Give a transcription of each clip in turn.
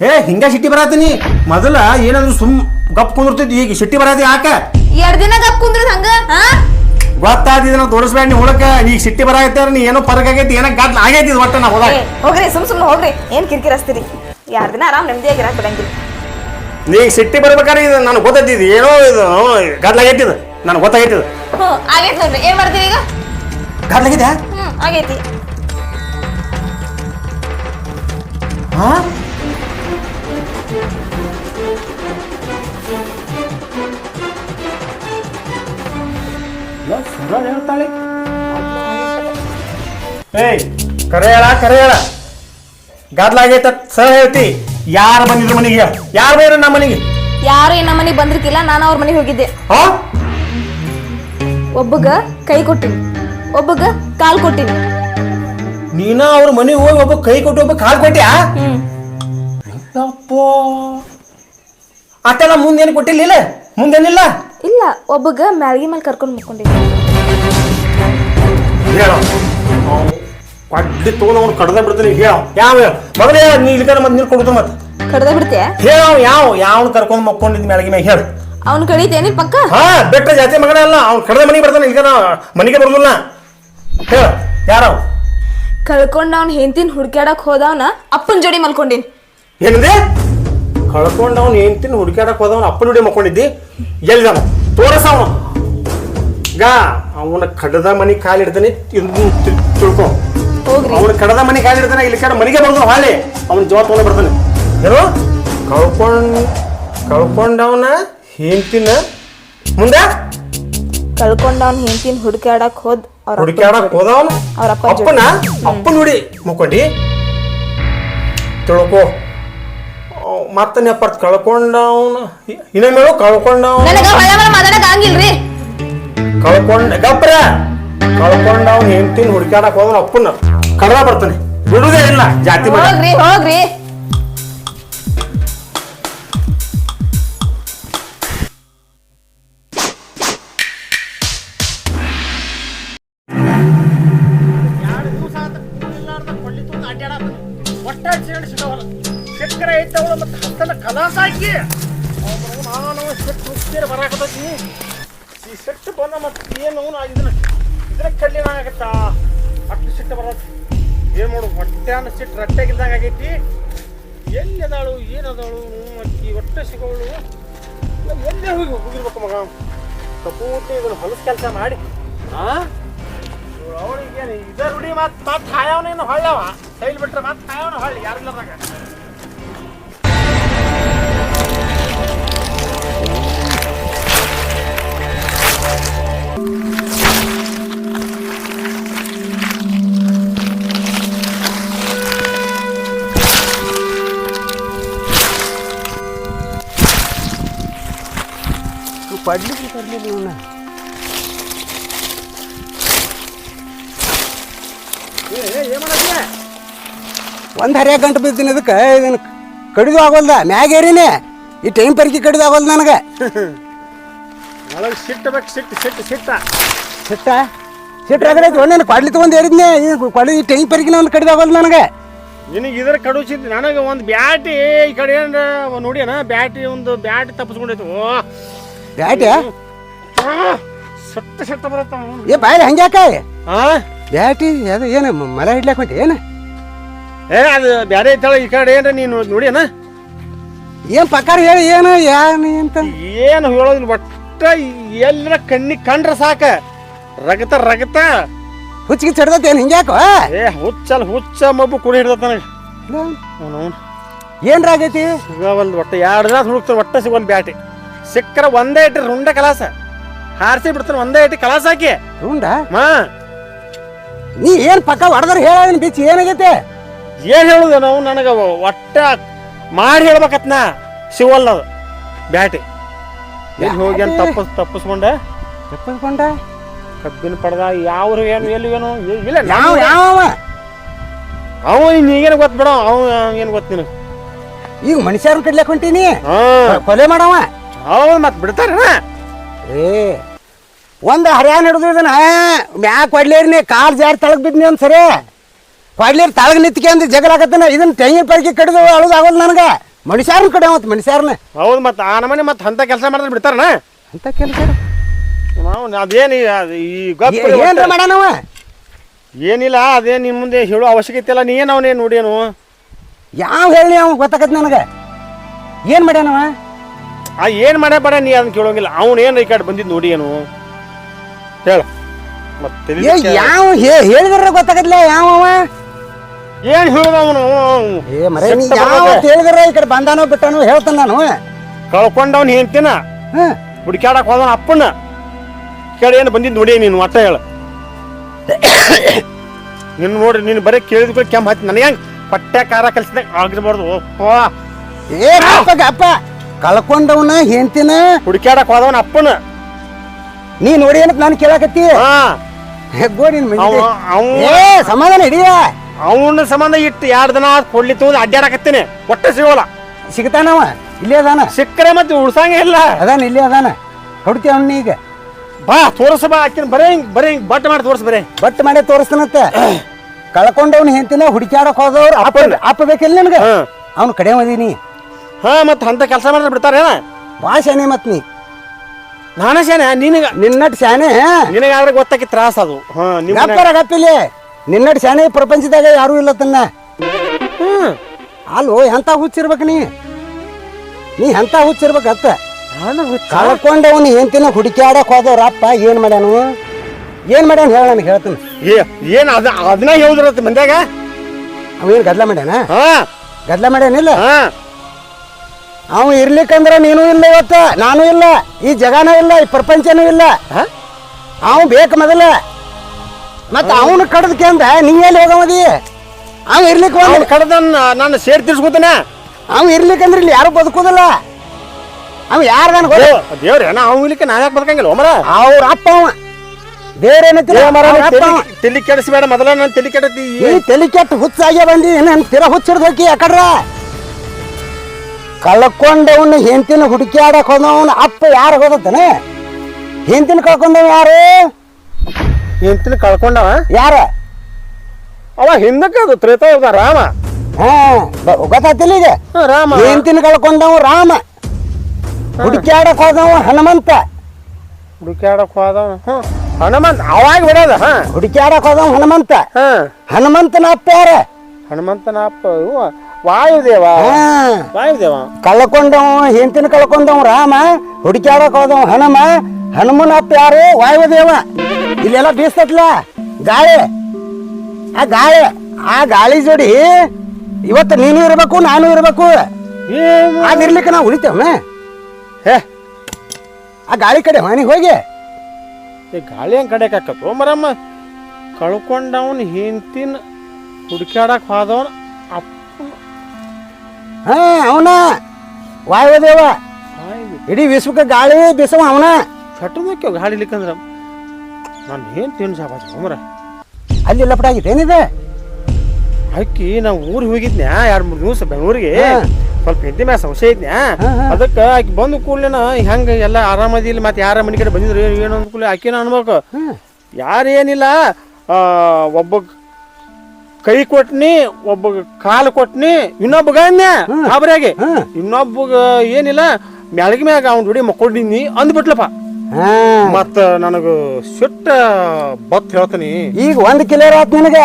ಏ ಹಿಂಗ ಸಿಟ್ಟಿ ಬರತ್ತೀನಿ ಮೊದಲ ಏನಾದ್ರು ಸುಮ್ ಗಪ್ ಕುಂದಿರ್ತಿದ್ ಈಗ ಸಿಟ್ಟಿ ಬರತ್ತಿ ಯಾಕ? ಎರಡ್ ದಿನ ಗಪ್ ಕುಂದ್ರ ಹಂಗ ಹಾ ಗೊತ್ತಾದಿದ್ ನಾವು ತೋರಿಸ್ಬೇಡ ನೀ ಹುಳಕ ಈಗ ಸಿಟ್ಟಿ ಬರಾಗೈತೆ ನೀ ಏನೋ ಪರಕ್ ಆಗೈತಿ ಏನೋ ಗಾಡ್ ಆಗೈತಿ ಒಟ್ಟ ನಾ ಹೋದಾಗ. ಹೋಗ್ರಿ ಸುಮ್ ಸುಮ್ ಹೋಗ್ರಿ. ಏನ್ ಕಿರಿಕಿರಿ ಹಸ್ತೀರಿ ಎರಡ್ ದಿನ ಆರಾಮ್ ನೆಮ್ಮದಿಯಾಗಿ ಇರಾಕ್ ಬಿಡಂಗಿಲ್ಲ. ನೀ ಸಿಟ್ಟಿ ಬರ್ಬೇಕಾದ್ರೆ ಇದು ನನಗೆ ಗೊತ್ತೈತಿ ಏನೋ ಇದು ಗಡ್ಲಾಗೈತಿ ಇದು ನನಗೆ ಗೊತ್ತಾಗೈತಿ ಇದು ಹ್ಮ್ ಆಗೈತ್ ನೋಡ್ರಿ. ಏನ್ ಮಾಡ್ತೀರಿ ಈಗ? ಗಡ್ಲಾಗೈತೆ ಹ್ಮ್ ಆಗೈತಿ. ಹಾ ಹೇಳ್ತಾಳೆ. ಏಯ್ ಕರೆ ಹೇಳ ಕರೆ ಹೇಳ. ಗದ್ಲಾಗೈತ ಸಹ ಹೇಳ್ತಿ. ಯಾರು ಬಂದಿದ್ರು ಮನೆಗೆ? ಯಾರು ಬೇರೆ ನಮ್ಮ ಮನೆಗೆ? ಯಾರು ಏನ್ ನಮ್ಮ ಮನೆಗ್ ಬಂದಿರ್ಕಿಲ್ಲ ನಾನು ಅವ್ರ ಮನೆಗೆ ಹೋಗಿದ್ದೆ. ಹಾ? ಒಬ್ಬಗ ಕೈ ಕೊಟ್ಟಿನಿ ಒಬ್ಬಗ ಕಾಲ್ ಕೊಟ್ಟಿನಿ. ನೀನ ಅವ್ರ ಮನೆಗೆ ಹೋಗಿ ಒಬ್ಬ ಕೈ ಕೊಟ್ಟು ಒಬ್ಬ ಕಾಲ್ ಕೊಟ್ಟ್ಯಾ? ಅಪ್ಪೋ ಅಟ್ಟೆಲ್ಲ ಮುಂದೇನು ಕೊಟ್ಟಿಲ್ಲ ಮುಂದೇನಿಲ್ಲ? ಇಲ್ಲ ಒಬ್ಬಗ ಮ್ಯಾಳ್ಗಿ ಮೇಲೆ ಕರ್ಕೊಂಡು ಮುಕ್ಕೊಂಡಿದ್ದೆ. ಹೇಳ. ಕಡ್ಡಿ ತಗೊಂಡು ಅವ್ನು ಕಡ್ದ ಬಿಡ್ತೀನಿ ಹೇಳ. ಯಾವ ಹೇಳ? ಮೊದಲೇ ನೀ ಇಲ್ಲಿಕನ ಮತ್ತೆ ನೀರು ಕೊಡುತ್ತ ಮತ್ತೆ. ಕಡ್ದ ಬಿಡ್ತೆ ಹೇಳ ಯಾವ ಯಾವ ಕರ್ಕೊಂಡು ಮಕ್ಕೊಂಡಿದ್ ಮ್ಯಾಲಗಿ ಮ್ಯಾಗ ಹೇಳ. ಅವ್ನ್ ಕಡಿತೇನಿ ಪಕ್ಕ? ಹಾ ಬೆಟ್ಟ ಜಾತಿ ಮಗನ ಅಲ್ಲ ಅವ್ನು ಕಡ್ದ ಮನೆಗೆ ಬರ್ತಾನೆ ಇಲ್ಲಿಕನ ಮನೆಗೆ ಬರೋದಿಲ್ಲ. ಹೇಳ ಯಾರವ್ ಕಳ್ಕೊಂಡ್ ಅವ್ನು ಹೆಂಡತಿನ ಹುಡ್ಕ್ಯಾಡಕ್ ಹೋದವನ ಅಪ್ಪನ್ ಜೋಡಿ ಮಲ್ಕೊಂಡಿನಿ. ಏನಂದೆ? ಕಳ್ಕೊಂಡು ಅವ್ನು ಹೆಂಡ್ತಿನ ಹುಡುಕಾಡಕ್ ಹೋದವನು ಅಪ್ಪನ ಹುಡಿ ಮಕ್ಕೊಂಡಿದ್ದಿ? ಎಲ್ಲಿದವ ತೋರಸ ಅವನು. ಗಾ ಅವನ ಕಡದ ಮನಿ ಕಾಲಿಡ್ತಾನೆ ತಿಳ್ಕೊ. ಅವನ ಕಡದ ಮನಿ ಕಾಲಿಡ್ತಾನೆ ಇಲ್ಲಿ ಕಡೆ ಮನೆಗೆ ಬರ್ದು ಹಾಳೆ. ಅವನ ಜವಾಬ್ ತಗೊಂಡು ಬರ್ತಾನೆ. ಏನು? ಕಳ್ಕೊಂಡ್ ಕಳ್ಕೊಂಡವನ ಹೆಂಡ್ತಿನ ಮುಂದೆ? ಕಳ್ಕೊಂಡವನ್ ಹೆಂಡ್ತಿನ ಹುಡ್ಕ್ಯಾಡಕ್ ಹೋದ್ ಹುಡುಕಾಡಕ್ ಹೋದವನು ಅವ್ರ ಅಪ್ಪನ್. ಅಪ್ಪನ ಹುಡಿ ಮುಕ್ಕೊಂಡಿ ತಿಳ್ಕೊ. ಮತ್ತೆ ನೆಪರ್ತ್ ಕಳ್ಕೊಂಡವನ. ಇನ್ನೊಮ್ಮೆ ಕಳ್ಕೊಂಡವ್ ಕಳ್ಕೊಂಡವನ. ನನಗ ಹೊಳೆ ಮೇಲೆ ಮಾತಾಡಕ್ ಆಗಿಲ್ರಿ ಕಳ್ಕೊಂಡ ಗಪ್ರ. ಕಳ್ಕೊಂಡ ಹೆಂಡ್ತಿನ ಹುಡ್ಕ್ಯಾಡಕ್ ಹುಡುಕಾಡಕ್ ಹೋದವನ ಅಪ್ಪನ ಕಡ್ದ ಬರ್ತಾನೆ. ಬಿಡುದೇ ಇಲ್ಲ ಜಾತಿ ಮಾಡಿ ಹೋಗ್ರಿ ಹೋಗ್ರಿ. ಚಕ್ರ ಐತವಳು ಮತ್ತೆ ಹತ್ತನ ಕಲಾಸ ಹಾಕಿ ನಾನು ಸಿಟ್ಟು ಹುಚ್ಚಿರ ಬರಾಕತ್ತೈತಿ. ಈ ಸಿಟ್ಟು ಬಂದ ಮತ್ತೆ ಏನು ಇದನ್ನ ಇದನ್ನ ಕಡ್ಲಿನ ಆಗತ್ತ? ಅಷ್ಟು ಸಿಟ್ಟು ಬರತ್ತೆ. ಏನು ಮಾಡು ಹೊಟ್ಟೆ ಅನ್ನೋ ಸಿಟ್ಟು ರಟ್ಟೆಗಿದ್ದಾಗ ಆಗೈತಿ. ಎಲ್ಲಿ ಅದಾಳು ಏನದಾಳು ಅಕ್ಕಿ ಹೊಟ್ಟೆ ಸಿಗೋಳು? ಎಲ್ಲೇ ಹೋಗಿ ಹೋಗಿರ್ಬೇಕು ಮಗ? ಸಪೂರ್ತಿ ಇದನ್ನ ಹೊಲಸು ಕೆಲಸ ಮಾಡಿ. ಆ? ಅವಳಿಗೆ ಇದ ರೂಢಿ ಮತ್ ಮತ್ ಹಾಯವನೇನು ಹೊಳ್ಳವ ಕೈಲಿ ಬಿಟ್ರೆ ಮತ್ ಹಾಯವನ ಹೊಳ್ಳಿ ಯಾರಿಲ್ಲದಾಗ. ಪಡ್ಲಿಕ್ಕೆ ತರಲಿಲ್ಲ ಇವನ್ನ ಒಂದು ಹರಿಯ ಗಂಟು ಬಿದ್ದೀನಿ ಇದಕ್ಕೆ. ಇದನ್ನು ಕಡಿದು ಆಗೋಲ್ದ ಮ್ಯಾಗೇರಿನೇ ಈ ಟೈಮ್ ಪರಿಕೆ ಕಡಿದು ಆಗೋಲ್ದ ನನಗೆ? ಒಳಗೆ ಸಿಟ್ಟು ಬೇಕು ಸಿಟ್ಟು ಸಿಟ್ಟು. ಸಿಟ್ಟ? ಸಿಟ್ಟ ಸಿಟ್ಟು ಆಗೈತೆ ಒಂದೇನು ಕೊಡ್ಲಿ ತೊಗೊಂಡು ಹೇಳಿದ್ನೆ ಕೊಡ್ಲಿ ಟೈಮ್ ಪರಿಗಿನ ಒಂದು ಕಡಿದು ಆಗೋಲ್ದ ನನಗೆ. ನಿನಗೆ ಇದ್ರ ಕಡುಚಿದ್ ನನಗೆ ಒಂದು ಬ್ಯಾಟಿ ಈ ಕಡೆ ಏನ್ರ ನೋಡ್ಯಾನ? ಬ್ಯಾಟಿ ಒಂದು ಬ್ಯಾಟಿ ತಪ್ಪಿಸ್ಕೊಂಡೈತು ಓ. ಬ್ಯಾಟಿ ಸಟ್ಟ ಸಟ್ಟ ಬರತ್ತ ಏ ಬಾಯ್ ಹಂಗ್ಯಾಕ ಬ್ಯಾಟಿ ಅದು ಏನು ಮಲೆ ಹಿಡ್ಲಾಕ್ ಹೊಂಟಿ? ಏನು? ಏ ಅದು ಬ್ಯಾರೆ ಐತಳ ಈ ಕಡೆ ಏನ ನೀನು ನೋಡ್ಯಾನ? ಏನು ಪಕ್ಕಾರ ಹೇಳಿ ಏನು ಏನು ಅಂತ? ಏನು ಹೇಳೋದಿಲ್ಲ ಒಟ್ಟ ಎಲ್ಲರ ಕಣ್ಣಿಗೆ ಕಂಡ್ರ ಸಾಕ. ರಗತ ರಗತ. ಹುಚ್ಚಿಗೆ ಚಡ್ದತ್ತೆ ಏನು? ಹಿಂಗ್ಯಾಕೋ? ಏ ಹುಚ್ಚಲ್ ಹುಚ್ಚ ಮಬ್ಬು ಕುಡಿ ಹಿಡ್ದತ್ತ ನನಗೆ. ಅವನು ಏನ್ರ ಆಗೈತಿ? ಸಿಗವಲ್ದು ಒಟ್ಟ ಎರಡು ದಿನ ಹುಡುಕ್ತಾರೆ ಒಟ್ಟ ಸಿಗೋಲ್ ಬ್ಯಾಟಿ. ಸಿಕ್ಕರ ಒಂದೇ ಇಟ್ಟು ರುಂಡ ಕಲಾಸ. ಹಾರಿಸಿ ಬಿಡ್ತಾನೆ ಒಂದೇ ಇಟ್ಟು ಕಲಾಸ ಹಾಕಿ. ರುಂಡ? ಮಾ. ನೀ ಏನು ಪಕ್ಕ ಹೊಡೆದ್ರೆ ಹೇಳ ಬಿಚ್ಚಿ ಏನಾಗೈತೆ? ಏನ್ ಹೇಳುದು ನಾವು ನನಗ? ಒಟ್ಟ ಮಾಡಿ ಹೇಳ್ಬೇಕತ್ನ. ಸಿಗೋಲ್ಲ ಅದು. ಬ್ಯಾಟಿ. ಎಲ್ಲಿ ಹೋಗಿ ಅಂತ ತಪ್ಪಿಸ್ ತಪ್ಪಿಸ್ಕೊಂಡೆ? ತಪ್ಪಿಸ್ಕೊಂಡ? ಕಬ್ಬಿನ ಪಡ್ದ ಯಾವ ಏನು ಎಲ್ಲಿ ಏನು ಇಲ್ಲ ಯಾವ ಯಾವ ಅವ ನೀಗೇನು ಗೊತ್ತು ಬಿಡ ಅವ ಏನು ಗೊತ್ತ ನಿನಗೆ? ಈಗ ಮನುಷ್ಯರು ಕಡ್ಲಕ್ ಹೊಂಟೀನಿ. ಹಾ. ಕೊಲೆ ಮಾಡವ. ಅವ ಮತ್ ಬಿಡ್ತಾರ ಏ ಒಂದು ಹರ್ಯಾಣ ಹಿಡಿದು ಇದನ್ನ ಮ್ಯಾಗ ಕೊಡ್ಲೇರಿನಿ ಕಾಲ್ ಜಾರಿ ತಳಗ್ ಬಿದ್ನಿ ಅಂತ ಸರಿ ಕೊಡ್ಲೇರಿ ತಳಗ್ ನಿತ್ಕೆ ಅಂದ್ರೆ ಜಗಳ ಇದನ್ನ ತೆಂಗಿನ ಪರಿಕೆ ಕಡಿದು ಅಳುದು ಆಗೋದು ನನಗೆ. ಮನುಷ್ಯಾರನ ಕಡೆ ಮತ್ತೆ ಮನುಷ್ಯಾರನ. ಹೌದು ಮತ್ತೆ ಆ ನಮನೆ ಮತ್ತೆ ಅಂತ ಕೆಲಸ ಮಾಡಿದ್ರೆ ಬಿಡ್ತಾರನ? ಅಂತ ಕೆಲಸ ನಾವು ಅದೇನು ಈ ಏನ್ರ ಮಾಡ್ಯಾನವ ಏನಿಲ್ಲ ಅದೇ ನಿನ್ ಮುಂದೆ ಹೇಳೋ ಅವಶ್ಯಕತೆ ಇಲ್ಲ ನೀ ಏನು ಅವನೇ ನೋಡೇನು? ಯಾವ ಹೇಳಿ ಅವ ಗೊತ್ತಾಗತ್ ನನಗೆ? ಏನು ಮಾಡ್ಯಾನವ ಆ ಏನು ಮಾಡೇ ಬೇಡ ನೀ ಅದನ್ನ ಕೇಳೋಂಗಿಲ್ಲ. ಅವ್ನು ಏನು ಈ ಕಡೆ ಬಂದಿದ್ದು ನೋಡಿ ಏನು? ಹೇಳ. ಮತ್ತೆ ಯಾವ ಹೇಳಿದ್ರೆ ಗೊತ್ತಾಗತ್ಲ ಯಾವ ಅವ? ಏನು ಹೇಳ್ದ ಅವನು ಏ ಮರ ನೀ ಹೇಳಿದ್ರ ಈ ಕಡೆ ಬಂದಾನೋ ಬಿಟ್ಟಾನೋ ಹೇಳ್ತಾನ ನಾನು. ಕಳ್ಕೊಂಡವ್ನು ಹೆಂಡ್ತಿನ? ಹ್ಮ್ ಹುಡುಕ್ಯಾಡಕ್ ಹೋದವನ ಅಪ್ಪನ? ಕೇಳಿ ಏನು ಬಂದಿದ್ದು ನೋಡಿ ನೀನು ಒಟ್ಟ ಹೇಳ. ನಿನ್ನ ನೋಡಿ ನೀನು ಬರೀ ಕೇಳಿದ ಕೆಮ್ಮ ಹತ್ತಿ ನನಗೆ ಹೆಂಗೆ ಪಟ್ಟೆ ಕಾರ ಕಲಿಸಿದಾಗ ಆಗಿರ್ಬಾರ್ದು. ಓಪ್ಪ. ಏ ಅಪ್ಪ ಅಪ್ಪ ಕಳ್ಕೊಂಡವನ ಹೆಂಡ್ತಿನ? ಹುಡುಕ್ಯಾಡಕ್ ಹೋದವನ ಅಪ್ಪನ? ನೀ ನೋಡಿ ಏನಂತ ನಾನು ಕೇಳಾಕತ್ತಿ? ಹಾ. ಗೋಡಿ ಅವ ಅವ ಏ ಸಮಾಧಾನ ಹಿಡಿಯ? ಅವನ ಸಂಬಂಧ ಇಟ್ಟು ಎರಡು ದಿನ ಕೊಡ್ಲಿ ತಗೊಂಡು ಅಡ್ಡಾಡಕತ್ತೀನಿ ಒಟ್ಟೆ ಸಿಗೋಲ್ಲ. ಸಿಗ್ತಾನವ ಇಲ್ಲೇ ಅದಾನ? ಸಿಕ್ಕರೆ ಮತ್ತೆ ಉಳ್ಸಂಗೆ ಇಲ್ಲ. ಅದಾನ ಇಲ್ಲೇ ಅದಾನ? ಹೊಡ್ತಿ ಅವನ್ನ ಈಗ. ಬಾ ತೋರಿಸ ಬಾ ಆಕಿನ. ಬರೇ ಹಿಂಗ್ ಬರೇ ಹಿಂಗ್ ಬಟ್ ಮಾಡಿ ತೋರಿಸ್ ಬರೇ. ಬಟ್ ಮಾಡಿ ತೋರಿಸ್ತಾನತ್ತ ಕಳ್ಕೊಂಡವನ ಹೆಂತಿನ ಹುಡುಕ್ಯಾಡಕ್ ಹೋದವ್ರು ಅಪ್ಪ ಅಪ್ಪ ಬೇಕಿಲ್ಲ ನಿನಗ? ಅವ್ನ ಕಡೆ ಮದೀನಿ ಹಾ ಮತ್ತೆ ಅಂತ ಕೆಲಸ ಮಾಡಿದ್ರೆ ಬಿಡ್ತಾರೇನ ಶಾನೆ ಮತ್ ನೀ. ನಾನೇ ಶಾನೆ? ನಿನಗ? ನಿನ್ನಟ್ ಶಾನೆ? ನಿನಗಾದ್ರೆ ಗೊತ್ತಾಕಿ ತ್ರಾಸ ಅದು. ಹಾ ನಿಮ್ಮ ಗಪ್ಪರ ನಿನ್ನಟ್ ಶಾನೆ ಪ್ರಪಂಚದಾಗ ಯಾರು ಇಲ್ಲ ತನ್ನ. ಹ್ಮ್. ಅಲ್ಲೋ ಎಂತ ಹುಚ್ಚಿರ್ಬೇಕು ನೀ? ನೀ ಎಂತ ಹುಚ್ಚಿರ್ಬೇಕತ್ತ ನಾನು ಅವನು ಹೆಂತಿನ ಹುಡುಕ್ಯಾಡಕ್ ಹೋದವ್ರ ಅಪ್ಪ ಏನ್ ಮಾಡ್ಯಾನು? ಏನ್ ಮಾಡ್ಯಾನು ಹೇಳ ನನಗೆ ಹೇಳ್ತಾನೆ. ಏ ಏನ್ ಅದ ಅದನ್ನ ಹೇಳಿದ್ರತ್ತ ಮಂದ್ಯಾಗ? ಅವೇನ್ ಗದ್ಲ ಮಾಡ್ಯಾನ? ಹಾ. ಗದ್ಲ ಮಾಡ್ಯಾನಿಲ್ಲ ಹಾ. ಅವ ಇರ್ಲಿಕ್ಕಂದ್ರ ನೀನು ಇಲ್ಲ ಇವತ್ತ ನಾನು ಇಲ್ಲ ಈ ಜಗಾನೂ ಇಲ್ಲ ಈ ಪ್ರಪಂಚನೂ ಇಲ್ಲ. ಹಾ? ಅವ ಬೇಕು ಮೊದಲ. ಮತ್ತ ಅವನು ಕಡದ್ಕೆಂದ ನೀ ಎಲ್ಲಿ ಹೋಗಮದಿ ಅವ ಇರ್ಲಿಕ್ಕೆ ಒಂದು ಕಡದನ್ನ ನಾನು ಸೇರ್ ತಿರ್ಸ್ಕೊತಾನೆ. ಅವ ಇರ್ಲಿಕ್ಕಂದ್ರೆ ಇಲ್ಲಿ ಯಾರು ಬದುಕೋದಿಲ್ಲ. ಅವ ಯಾರ ಗೊತ್ತ ದೇವ್ರ ನಾ ಅವ್ ಇಲ್ಲಿಕ್ಕೆ ನಾ ಯಾಕೆ ಬದುಕಂಗಿಲ್ಲ ಒಮರ ಅವ್ರ ಅಪ್ಪ ಅವ. ಬೇರೆ ಏನೈತಿ ತಲೆ ಕೆಡಿಸ್ಬೇಡ ಮೊದಲ ನಾನು ತಲೆ ಕೆಡತಿ. ಈ ತಲೆ ಕೆಟ್ಟ ಹುಚ್ಚಾಗೆ ಬಂದಿ ನನ್ ತಿರ ಹುಚ್ಚಿಡ್ದು ಹೋಗಿ ಯಾಕಡ್ರ ಕಳ್ಕೊಂಡವನ್ನ ಹೆಂತಿನ ಆಡಕ್ ಹೋದವನ ಅಪ್ಪ ಯಾರು ಹೋದತ್ತಾನೆ ಹೆಂತಿನ ಕಳ್ಕೊಂಡವ್ ಯಾರು? ಹೆಂತಿನ ಕಳ್ಕೊಂಡವ? ಯಾರ? ಅವ ಹಿಂದಕ್ಕೆ ಅದು ತ್ರೇತಾಯುಗ ರಾಮ. ಹಾ ಬ- ಗೊತ್ತಾತಿಲ್ಲ ಈಗ? ಹಾ, ರಾಮ. ಹೆಂತಿನ ಕಳ್ಕೊಂಡವ ರಾಮ? ಹುಡುಕ್ಯಾಡಕ್ ಹೋದವ ಹನುಮಂತ. ಹುಡುಕ್ಯಾಡಕ್ ಹೋದವ. ಹ್ಞೂ ಹನುಮಂತ. ಅವಾಗ ಬಿಡೋದ ಹಾ. ಹುಡುಕ್ಯಾಡಕ್ ಹೋದವ ಹನುಮಂತ. ಹಾ. ಹನುಮಂತನ ಅಪ್ಪ ಯಾರ? ಹನುಮಂತನ ಅಪ್ಪ ಇವ ವಾಯುದೇವ. ಹಾ. ವಾಯುದೇವ. ಕಳ್ಕೊಂಡವ ಹೆಂತಿನ ಕಳ್ಕೊಂಡವ ರಾಮ? ಹುಡುಕ್ಯಾಡಕ್ ಹೋದವ ಹನುಮ? ಹನುಮನ ಅಪ್ಪ ಯಾರು? ವಾಯುದೇವ. ಇಲ್ಲೆಲ್ಲ ಬೀಸ್ತತ್ಲ? ಗಾಳಿ. ಆ ಗಾಳಿ ಆ ಗಾಳಿ ಜೋಡಿ ಇವತ್ತು ನೀನು ಇರಬೇಕು ನಾನು ಇರ್ಬೇಕು. ಆಗಿರ್ಲಿಕ್ಕೆ ನಾವು ಉಳಿತೇವನ ಹೇ ಆ ಗಾಳಿ ಕಡೆ ಮನೆಗೆ ಹೋಗಿ. ಈ ಗಾಳಿ ಹೆಂಗೆ ಕಡೆಕ್ ಹಾಕತ್ತು ಮರಮ್ಮ ಕಳ್ಕೊಂಡವನ್ ಹಿಂತಿನ ಹುಡುಕ್ಯಾಡಕ್ ಹೋದವನ ಅಪ್ಪ. ಹಾ ಅವನ. ವಾಯುದೇವ ಇಡೀ ವಿಶ್ವಕ್ಕೆ ಗಾಳಿ ಬೀಸವ ಅವನ. ಚಟದಕ್ಕೆ ಗಾಳಿ ಇಲ್ಲಿಕಂದ್ರ ನಾನು ಏನು ತಿನ್ ಸಾಬಾಜ್ ಅಲ್ಲಿ ಆಗಿದೆ ಏನಿದೆ? ಅಕ್ಕಿ ನಾ ಊರಿಗೆ ಹೋಗಿದ್ನ್ಯಾ? ಎರಡು ಮೂರು ದಿವಸ ಬೆಂಗಳೂರಿಗೆ. ಸ್ವಲ್ಪ ಹೆಂಡತಿ ಮ್ಯಾಲ ಸಂಶಯ ಐತ್ನ್ಯಾ. ಅದಕ್ಕೆ ಆಕೆ ಬಂದ ಕೂಡಲೇನ ಹೆಂಗೆ ಎಲ್ಲ ಆರಾಮದಿಲ್ಲ ಮತ್ತೆ ಯಾರ ಮನೆ ಕಡೆ ಬಂದಿದ್ರು ಏನು ಅಂದ ಕೂಡಲೇ ಆಕಿನ ಅನ್ಬೇಕು. ಯಾರೇನಿಲ್ಲ ಯಾರು ಏನಿಲ್ಲ ಒಬ್ಬ ಕೈ ಕೊಟ್ನಿ ಒಬ್ಬ ಕಾಲು ಕೊಟ್ನಿ ಇನ್ನೊಬ್ಬಗ ಇನ್ನೊಬ್ಬ ಇನ್ನೊಬ್ಬಗ ಏನಿಲ್ಲ ಮ್ಯಾಳಗಿ ಮ್ಯಾಗ ಅವ್ನ ಜೋಡಿ ಮಕ್ಕೊಂಡಿನಿ ಅಂದ್ಬಿಟ್ಲಪ್ಪ. ಮತ್ತ ನನಗ ಸಿಟ್ಟ ಬತ್ ಹೇಳ್ತೀನಿ. ಈಗ ಒಂದ್ ಕಿಲೋರ್ ಆತ್ ನಿನಗ?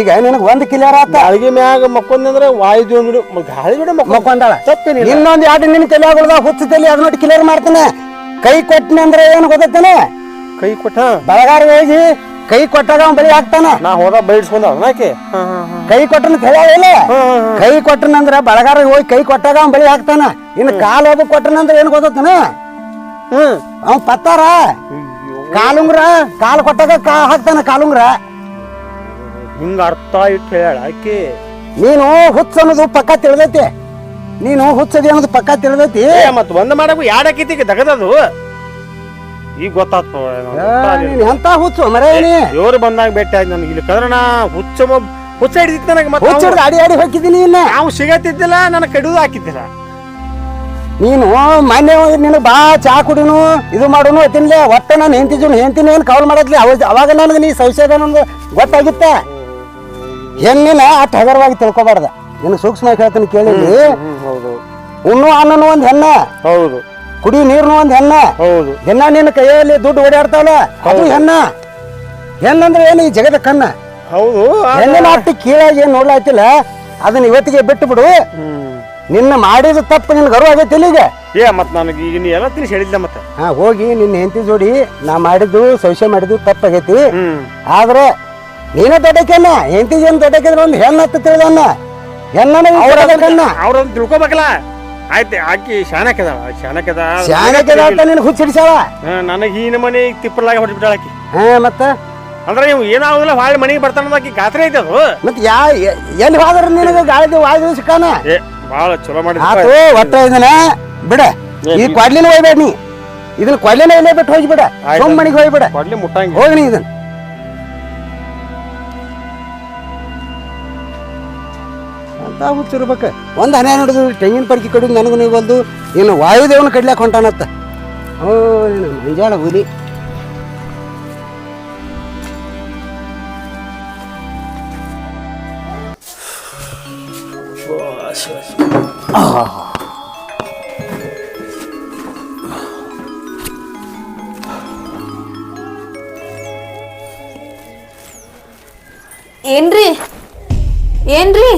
ಈಗ ನಿನಗ ಒಂದ್ ಕಿಲೋರ್ ಆತ? ಅಳಿಗೆ ಮ್ಯಾಗ ಮಕ್ಕೊಂದ್ರೆ ಜೋಡಿ ಮ- ಗಾಳಿ ಬಿಡ ಮಕ್ಕೊಂಡ್ ಮಕ್ಕೊಂಡಾಳ. ಇನ್ನೊಂದ್ ಎರಡು ನಿನ್ ತಲೆ ಆಗುಳ್ದ ಹುಚ್ಚ ತಲೆ ಅದ್ ನೋಡಿ ಕ್ಲಿಯರ್ ಮಾಡ್ತೇನೆ. ಕೈ ಕೊಟ್ಟನೆ ಅಂದ್ರೆ ಏನು ಗೊತ್ತೇನೆ ಕೈ ಕೊಟ್ಟ? ಬಳಗಾರ ಹೋಗಿ ಕೈ ಕೊಟ್ಟಾಗ ಅವ್ನ ಬಲಿ ಹಾಕ್ತಾನ ನಾ ಹೋದ ಬೈಡ್ಸ್ಕೊಂಡ ಅದನ್ನಾಕಿ ಕೈ ಕೊಟ್ಟನ ಹಾ. ಕೈ ಕೊಟ್ಟನಂದ್ರ ಬಳಗಾರ ಹೋಗಿ ಕೈ ಕೊಟ್ಟಾಗ ಅವ್ನ ಬಲಿ ಹಾಕ್ತಾನ ಇನ್ನು ಕಾಲ್ ಹೋಗಿ ಕೊಟ್ಟನಂದ್ರೆ ಏನು ಗೊತ್ತೇನ ಹ್ಮ್ ಅವ ಪತ್ತಾರ. ಕಾಲುಂಗ್ರ ಕಾಲ್ ಕೊಟ್ಟಾಗ ಕಾ ಹಾಕ್ತಾನ ಕಾಲುಂಗ್ರ. ಹಿಂಗ ಅರ್ಥ ಇಟ್ಟು ಹೇಳ ಆಕಿ. ನೀನು ಹುಚ್ಚ ಅನ್ನೋದು ಪಕ್ಕ ತಿಳಿದೈತಿ. ನೀನು ಹುಚ್ಚದಿ ಅನ್ನೋದು ಪಕ್ಕ ತಿಳಿದೈತಿ. ಮತ್ ಒಂದ್ ಮಾಡಕು ಯಾಡಕೈತಿ ದಗದದು? ಈಗ ಗೊತ್ತಾತ್ ನೀನ್ ಎಂತ ಹುಚ್ಚು ಮರೇನಿ ದೇವ್ರು ಬಂದಾಗ ಭೇಟಿ ಆಯ್ತು ನನಗೆ ಇಲ್ಲಿ ಕದ್ರಣ ಹುಚ್ಚ ಹುಚ್ಚ ಹಿಡಿದಿತ್ತು ನನಗೆ ಮತ್ತೆ ಹುಚ್ಚ ಹಿಡ್ದು ಅಡಿ ಅಡಿ ಹಾಕಿದ್ದೀನಿ ಇನ್ನ. ನಾವು ಸಿಗತ್ತಿದ್ದಿಲ್ಲ ನನಗೆ ಕಡಿದು ಹಾಕಿದ್ದಿಲ್ಲ. ನೀನು ಮೊನ್ನೆ ನಿನಗೆ ಬಾ ಚಾ ಕುಡಿನು ಇದು ಮಾಡುನು ತಿನ್ಲೆ. ಒಟ್ಟ ನಾನು ಹೆಂತಿದ್ರು ಹೆಂತಿನ ಏನು ಕವಲ್ ಮಾಡತ್ಲಿ ಅವಾಗ ಅವಾಗ ನನಗೆ ನೀ ಸಂಶಯದ ನಮ್ದು ಗೊತ್ತಾಗಿತ್ತ? ಹೆಣ್ಣಿನ ಅಷ್ಟು ಹಗರವಾಗಿ ತಿಳ್ಕೊಬಾರ್ದ. ನಿನ್ನ ಸೂಕ್ಷ್ಮ ಹೇಳ್ತೀನಿ ಕೇಳಿ ಉಣ್ಣು ಅನ್ನನು ಒಂದು ಹೆಣ್ಣ. ಹೌದು. ಕುಡಿ ನೀರ್ನು ಒಂದು ಹೆಣ್ಣ. ಹೌದು. ಹೆಣ್ಣ ನಿನ್ನ ಕೈಯಲ್ಲಿ ದುಡ್ಡು ಓಡಾಡ್ತಾವಲ್ಲ? ಅದು ಹೆಣ್ಣ. ಹೆಣ್ಣಂದ್ರೆ ಏನು? ಈ ಜಗದ ಕಣ್ಣ. ಹೌದು ಹೆಣ್ಣಿನ ಅಟ್ಟಿ ಕೀಳಾಗಿ ಏನು ನೋಡ್ಲಾತಿಲ್ಲ ಅದನ್ನ ಇವತ್ತಿಗೆ ಬಿಟ್ಟು ಬಿಡು. ನಿನ್ನ ಮಾಡಿದ ತಪ್ಪು ನಿನ್ ಗರ್ವ ಆಗೈತಿಲ್ಲ ಈಗ? ಏ ಮತ್ ನನಗೆ ಈಗ ನೀ ಎಲ್ಲ ತಿಳಿಸಿ ಹೇಳಿದ್ದ ಮತ್ತೆ. ಹಾ ಹೋಗಿ ನಿನ್ನ ಹೆಂಡತಿ ಜೋಡಿ ನಾ ಮಾಡಿದ್ದು ಸಂಶಯ ಮಾಡಿದ್ದು ತಪ್ಪಾಗೈತಿ ಆದ್ರೆ ನೀನ ದೊಡ್ಡಕೇನ ಹೆಂಡತಿ ಏನ್ ದೊಡ್ಡಕಿದ್ರೆ ಒಂದು ಹೆಣ್ಣು ಹತ್ತು ತಿಳಿದನ್ನ ಹೆಣ್ಣ ಅವ್ರನ್ನ ತಿಳ್ಕೊಬೇಕಲ್ಲ. ಆಯ್ತು ಆಕಿ ಶಾಣಕ್ಯದಾಳ ಶಾಣಕ್ಯದ ಶಾಣಕ್ಯದ ಅಂತ ನಿನ್ ಹುಚ್ಚಿಡಿಸಾವ ನನಗೆ ಈ ಮನೆ ತಿಪ್ಪಲಾಗಿ ಹೊಡೆದ್ಬಿಟ್ಟಾಳ ಆಕಿ. ಹಾ ಮತ್ತೆ? ಅಂದ್ರೆ ನೀವು ಏನಾಗುದಿಲ್ಲ ಹಾಳೆ ಮನೆಗೆ ಬರ್ತಾನ ಆಕಿ ಗಾತ್ರ ಐತೆ ಅದು. ಮತ್ತೆ ಯಾ ಎಲ್ಲಿ ಹೋದ್ರ ನಿನಗೆ ಗಾಳಿ ವಾಯು ಸಿಕ್ಕಾನ? ಭಾಳ ಚಲೋ ಮಾಡಿ ಆತು ಒಟ್ಟ ಇದನ್ನ ಬಿಡ ಈ ಕೊಡ್ಲಿನ ಒಯ್ಬೇಡ ನೀ. ಇದನ್ನ ಕೊಡ್ಲಿನ ಇಲ್ಲೇ ಬಿಟ್ಟು ಹೋಗಿಬಿಡ ಆಯ್ತು. ಸೋಮ್ ಮನೆಗೆ ಹೋಗ್ಬಿಡ ಕೊಡ್ಲಿ ಮುಟ್ಟಂಗ ಹೋಗ್ನಿ ಇದನ್ನ ಅಂತ ಹುಚ್ಚಿರ್ಬೇಕ ಒಂದು ಹನೆ ನೋಡಿದ್ರು ತೆಂಗಿನ ಪಡ್ಕಿ ಕಡಿದು ನನಗೂ ನೀವು ಬಂದು ಇನ್ನು ವಾಯುದೇವನ ಕಡ್ಲಾಕ ಹೊಂಟಾನತ್ತ ಓ ಮಂಜಾಳ ಹುಲಿ ಏನ್ರಿ? ಏನ್ರಿ?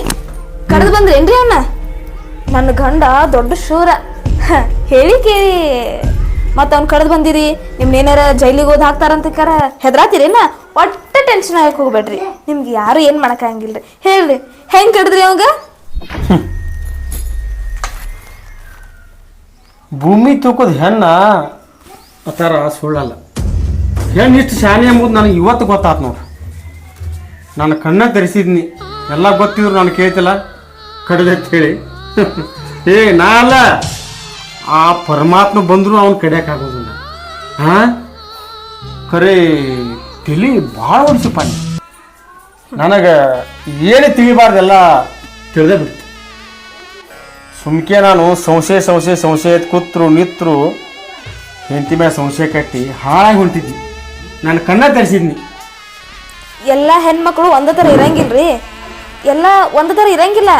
ಬಂದ್ರಿ ಏನ್ರಿ ಅಣ್ಣ? ನನ್ನ ಗಂಡ ದೊಡ್ಡ ಶೂರ. ಹೇಳಿ ಕೇಳಿ. ಮತ್ತೆ ಅವ್ನು ಕಡ್ದು ಬಂದಿರಿ? ನಿಮ್ನೇನಾರ ಜೈಲಿಗೆ ಹೋದ್ ಹಾಕ್ತಾರಂತ ಕರ ಹೆದ್ರಾತಿರೇನ? ಒಟ್ಟ ಟೆನ್ಷನ್ ಆಗಕ್ಕೆ ಹೋಗ್ಬೇಡ್ರಿ. ನಿಮ್ಗೆ ಯಾರು ಏನು ಮಾಡಕ್ಕಾಗಿಲ್ರಿ ಹೇಳ್ರಿ, ಹೆಂಗ್ ಕಡ್ದ್ರಿ ಅವಾಗ? ಭೂಮಿ ತೂಕದ ಹೆಣ್ಣ ಅತ್ತಾರ ಸುಳ್ಳಲ್ಲ. ಹೆಣ್ಣು ಇಷ್ಟು ಶಾನೆ ಎಂಬುದು ನನಗೆ ಇವತ್ತು ಗೊತ್ತಾತ್ ನೋಡ್ರಿ. ನಾನು ಕಣ್ಣ ತರಿಸಿದ್ನಿ. ಎಲ್ಲ ಗೊತ್ತಿದ್ರು ನಾನು ಕೇಳ್ತಿಲ್ಲ. ಕಡಿದೆ ಹೇಳಿ. ಏ, ನಾ ಅಲ್ಲ. ಆ ಪರಮಾತ್ಮ ಬಂದರೂ ಅವ್ನು ಕಡಿಯೋಕ್ಕಾಗೋದಿಲ್ಲ ಹಾಂ ಖರೆ, ತಿಳಿ ಭಾಳ ವರ್ಷಪ್ಪ ನನಗೆ ಏನು ತಿಳಿಬಾರ್ದೆಲ್ಲ ತಿಳಿದೇ ಬಿಡ್ತು. ಸುಮ್ಕೆ ನಾನು ಸಂಶಯ ಸಂಶಯ ಸಂಶಯ ಕೂತ್ರು, ನಿತ್ರು, ಹೆಂಡತಿ ಮೇಲೆ ಸಂಶಯ ಕಟ್ಟಿ ಹಾಳಾಗಿ ಹೊಂಟಿದ್ನಿ ನಾನು ಕಣ್ಣ ತರಿಸಿದ್ನಿ. ಎಲ್ಲ ಹೆಣ್ಮಕ್ಳು ಒಂದೇ ಥರ ಇರಂಗಿಲ್ರಿ. ಎಲ್ಲ ಒಂದೇ ಥರ ಇರಂಗಿಲ್ಲ.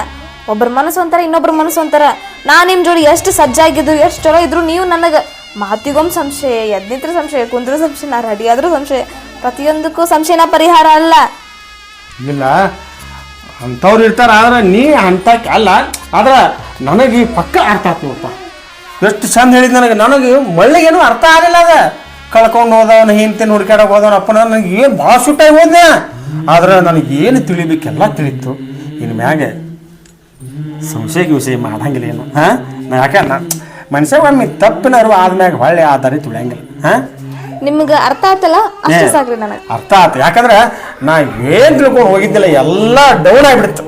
ಒಬ್ಬರ ಮನಸ್ಸು ಒಂಥರ, ಇನ್ನೊಬ್ಬರ ಮನಸ್ಸು ಒಂಥರ. ನಾ ನಿಮ್ಮ ಜೋಡಿ ಎಷ್ಟು ಸಜ್ಜಾಗಿದ್ದು, ಎಷ್ಟು ಚಲೋ ಇದ್ರು ನೀವು ನನಗೆ ಮಾತಿಗೊಮ್ಮ ಸಂಶಯ, ಎದ್ನಿತ್ರ ಸಂಶಯ, ಕುಂದ್ರ ಸಂಶಯ, ನಾ ರೆಡಿ ಆದ್ರೂ ಸಂಶಯ. ಪ್ರತಿಯೊಂದಕ್ಕೂ ಸಂಶಯನ ಪರಿಹಾರ ಅಲ್ಲ. ಇಲ್ಲ, ಅಂಥವ್ರು ಇರ್ತಾರೆ, ಆದ್ರೆ ನೀ ಅಂತ ಅಲ್ಲ. ಆದ್ರೆ ನನಗೆ ಪಕ್ಕ ಅರ್ಥ ಆಯ್ತು ನೋಡಪ್ಪ ಎಷ್ಟು ಚಂದ ಹೇಳಿದ್ ನನಗೆ ನನಗೆ ಮಳ್ಳಿಗೇನು ಅರ್ಥ ಆಗಲಿಲ್ಲ ಅದ. ಕಳ್ಕೊಂಡು ಹೋದವನು ಹಿಂತಿನ ಹುಡುಕಾಡಕ್ಕೆ ಹೋದವನ ಅಪ್ಪನ ನನಗೆ ಏನು ಭಾಳ ಸುಟ್ಟಾಗಿ ಹೋದ್ನೆ? ಆದ್ರೆ ನನಗೆ ಏನು ತಿಳಿಬೇಕೆಲ್ಲ ತಿಳಿತು ಇನ್ನು ಮ್ಯಾಗೆ ಸಂಶಯಕ್ಕೆ ವಿಷಯ ಮಾಡಂಗಿಲ್ಲ ಏನು ಹಾಂ? ನಾ ಯಾಕೆ ನಾ ಮನುಷ್ಯ ಒಮ್ಮೆ ತಪ್ಪಿನ ಅರಿವು ಆದ್ಮ್ಯಾಗ ಹೊಳ್ಳೆ ಆ ದಾರಿ ತುಳಿಯಂಗಿಲ್ಲ. ಹಾಂ? ನಿಮ್ಗೆ ಅರ್ಥ ಆಯ್ತಲ್ಲ ಅಷ್ಟೇ ಸಾಕ್ರಿ ನನಗೆ. ಅರ್ಥ ಆಯ್ತು ಯಾಕಂದ್ರೆ ನಾ ಏನ್ ತಿಳ್ಕೊಂಡು ಹೋಗಿದ್ದಿಲ್ಲ ಎಲ್ಲ ಡೌನ್ ಆಗಿಬಿಡ್ತು.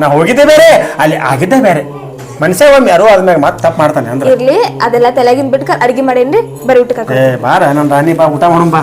ನಾ ಹೋಗಿದ್ದೆ ಬೇರೆ ಅಲ್ಲಿ ಆಗಿದ್ದೆ ಬೇರೆ. ಮನುಷ್ಯ ಒಮ್ಮೆ ಯಾರೋ ಆದ್ಮ್ಯಾಗ ಮತ್ತೆ ತಪ್ಪು ಮಾಡ್ತಾನೆ ಅಂದ್ರೆ ಇರ್ಲಿ ಅದೆಲ್ಲ ತಲೆಗಿನ ಬಿಟ್ಕ ಅಡ್ಗೆ ಮಾಡೇನ್ರಿ ಬರೀ ಊಟಕ್ಕೆ ಹಾಕೋರಿ. ಏ ಬಾರ ನನ್ನ ರಾಣಿ ಬಾ ಊಟ ಮಾಡೋಣ ಬಾ